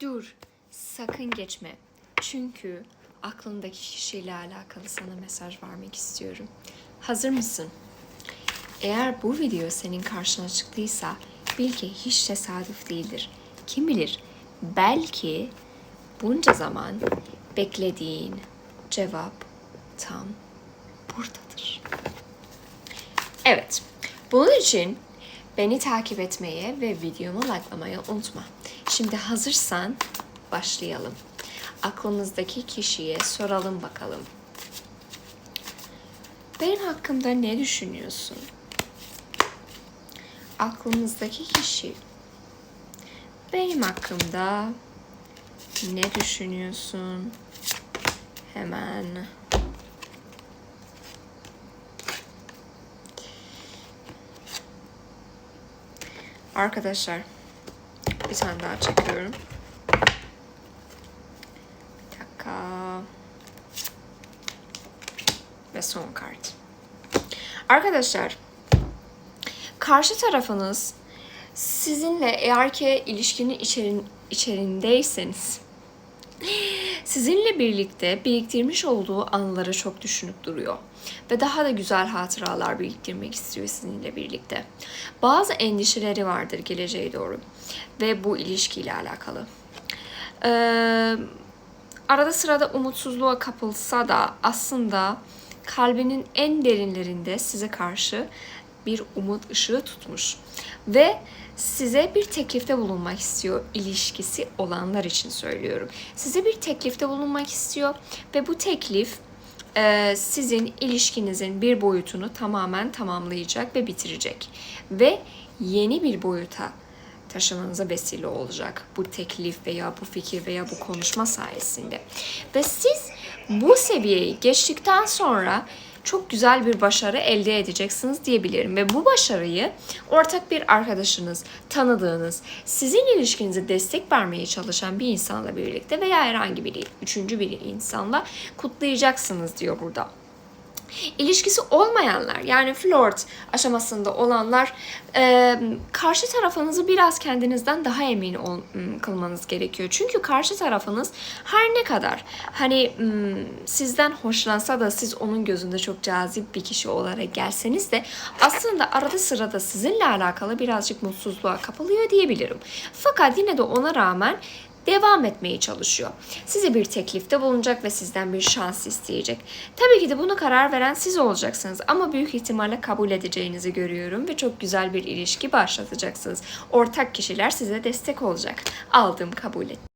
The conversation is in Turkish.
Dur, sakın geçme. Çünkü aklındaki kişiyle alakalı sana mesaj vermek istiyorum. Hazır mısın? Eğer bu video senin karşına çıktıysa bil ki hiç tesadüf değildir. Kim bilir belki bunca zaman beklediğin cevap tam buradadır. Evet, bunun için beni takip etmeyi ve videomu likelamayı unutma. Şimdi hazırsan başlayalım. Aklımızdaki kişiye soralım bakalım. Benim hakkımda ne düşünüyorsun? Aklımızdaki kişi benim hakkımda ne düşünüyorsun? Hemen Arkadaşlar bir tane daha çekiyorum. Bir dakika. Ve son kart. Arkadaşlar karşı tarafınız sizinle eğer ki ilişkinin içerin, içerindeyseniz sizinle birlikte biriktirmiş olduğu anıları çok düşünüp duruyor. Ve daha da güzel hatıralar biriktirmek istiyor sizinle birlikte. Bazı endişeleri vardır geleceğe doğru. Ve bu ilişkiyle alakalı. Ee, arada sırada umutsuzluğa kapılsa da aslında kalbinin en derinlerinde size karşı bir umut ışığı tutmuş. Ve size bir teklifte bulunmak istiyor ilişkisi olanlar için söylüyorum. Size bir teklifte bulunmak istiyor ve bu teklif e, sizin ilişkinizin bir boyutunu tamamen tamamlayacak ve bitirecek. Ve yeni bir boyuta taşımanıza vesile olacak bu teklif veya bu fikir veya bu konuşma sayesinde. Ve siz bu seviyeyi geçtikten sonra çok güzel bir başarı elde edeceksiniz diyebilirim. Ve bu başarıyı ortak bir arkadaşınız, tanıdığınız, sizin ilişkinize destek vermeye çalışan bir insanla birlikte veya herhangi bir üçüncü bir insanla kutlayacaksınız diyor burada. İlişkisi olmayanlar yani flört aşamasında olanlar e, karşı tarafınızı biraz kendinizden daha emin ol, kılmanız gerekiyor. Çünkü karşı tarafınız her ne kadar hani sizden hoşlansa da siz onun gözünde çok cazip bir kişi olarak gelseniz de aslında arada sırada sizinle alakalı birazcık mutsuzluğa kapılıyor diyebilirim. Fakat yine de ona rağmen devam etmeye çalışıyor. Size bir teklifte bulunacak ve sizden bir şans isteyecek. Tabii ki de bunu karar veren siz olacaksınız ama büyük ihtimalle kabul edeceğinizi görüyorum ve çok güzel bir ilişki başlatacaksınız. Ortak kişiler size destek olacak. Aldım kabul et.